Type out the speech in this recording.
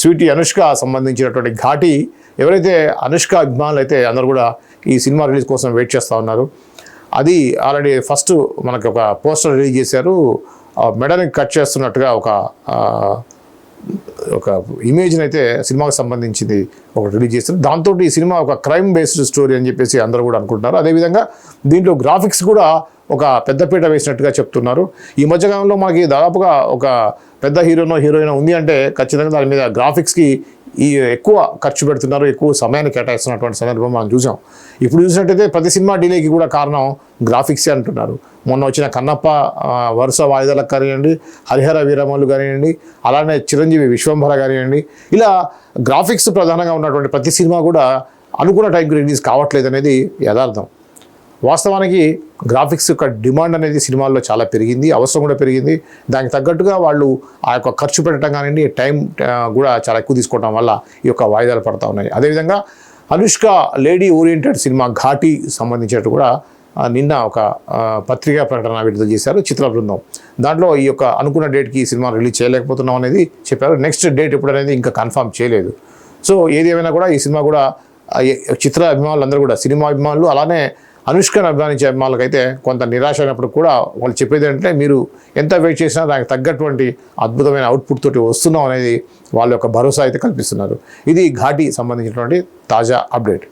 Sweety Anushka సంబంధించినటువంటి ఘాటి. ఎవరైతే అనుష్క అభిమానులు అయితే అందరూ కూడా ఈ సినిమా రిలీజ్ కోసం వెయిట్ చేస్తూ ఉన్నారు. అది ఆల్రెడీ ఫస్ట్ మనకి ఒక పోస్టర్ రిలీజ్ చేశారు. మెడని కట్ చేస్తున్నట్టుగా ఒక ఒక ఇమేజ్ని అయితే సినిమాకి సంబంధించింది ఒకటి రిలీజ్ చేస్తారు. దాంతో ఈ సినిమా ఒక క్రైమ్ బేస్డ్ స్టోరీ అని చెప్పేసి అందరూ కూడా అనుకుంటున్నారు. అదేవిధంగా దీంట్లో గ్రాఫిక్స్ కూడా ఒక పెద్దపీట వేసినట్టుగా చెప్తున్నారు. ఈ మధ్యకాలంలో మనకి దాదాపుగా ఒక పెద్ద హీరోనో హీరోయిన్ ఉంది అంటే ఖచ్చితంగా దాని మీద గ్రాఫిక్స్కి ఈ ఎక్కువ ఖర్చు పెడుతున్నారు ఎక్కువ సమయాన్ని కేటాయిస్తున్నటువంటి సందర్భం మనం చూసాం. ఇప్పుడు చూసినట్టయితే ప్రతి సినిమా డిలేకి కూడా కారణం గ్రాఫిక్సే అంటున్నారు. మొన్న వచ్చిన కన్నప్ప వరుస వాయిదాలకు కానివ్వండి హరిహర వీరమల్లు కానివ్వండి అలానే చిరంజీవి విశ్వంభర కానివ్వండి ఇలా గ్రాఫిక్స్ ప్రధానంగా ఉన్నటువంటి ప్రతి సినిమా కూడా అనుకున్న టైంకి రిలీజ్ కావట్లేదు అనేది యథార్థం. వాస్తవానికి గ్రాఫిక్స్ యొక్క డిమాండ్ అనేది సినిమాల్లో చాలా పెరిగింది అవసరం కూడా పెరిగింది. దానికి తగ్గట్టుగా వాళ్ళు ఆ యొక్క ఖర్చు పెట్టడం కానివ్వండి టైం కూడా చాలా ఎక్కువ తీసుకోవడం వల్ల ఈ యొక్క వాయిదాలు పడతా ఉన్నాయి. అదేవిధంగా అనుష్క లేడీ ఓరియంటెడ్ సినిమా ఘాటి సంబంధించినట్టు కూడా నిన్న ఒక పత్రికా ప్రకటన విడుదల చేశారు చిత్ర బృందం. దాంట్లో ఈ యొక్క అనుకున్న డేట్కి ఈ సినిమా రిలీజ్ చేయలేకపోతున్నాం అనేది చెప్పారు. నెక్స్ట్ డేట్ ఎప్పుడు అనేది ఇంకా కన్ఫర్మ్ చేయలేదు. సో ఏది ఏమైనా కూడా ఈ సినిమా కూడా చిత్ర అభిమానులు అందరూ కూడా సినిమా అభిమానులు అలానే అనుష్కను అభిమానించే అభిమానులకైతే కొంత నిరాశ అయినప్పుడు కూడా వాళ్ళు చెప్పేది ఏంటంటే మీరు ఎంత వెయిట్ చేసినా దానికి తగ్గటువంటి అద్భుతమైన అవుట్పుట్ తోటి వస్తున్నాం అనేది వాళ్ళ యొక్క భరోసా అయితే కల్పిస్తున్నారు. ఇది ఘాటి సంబంధించినటువంటి తాజా అప్డేట్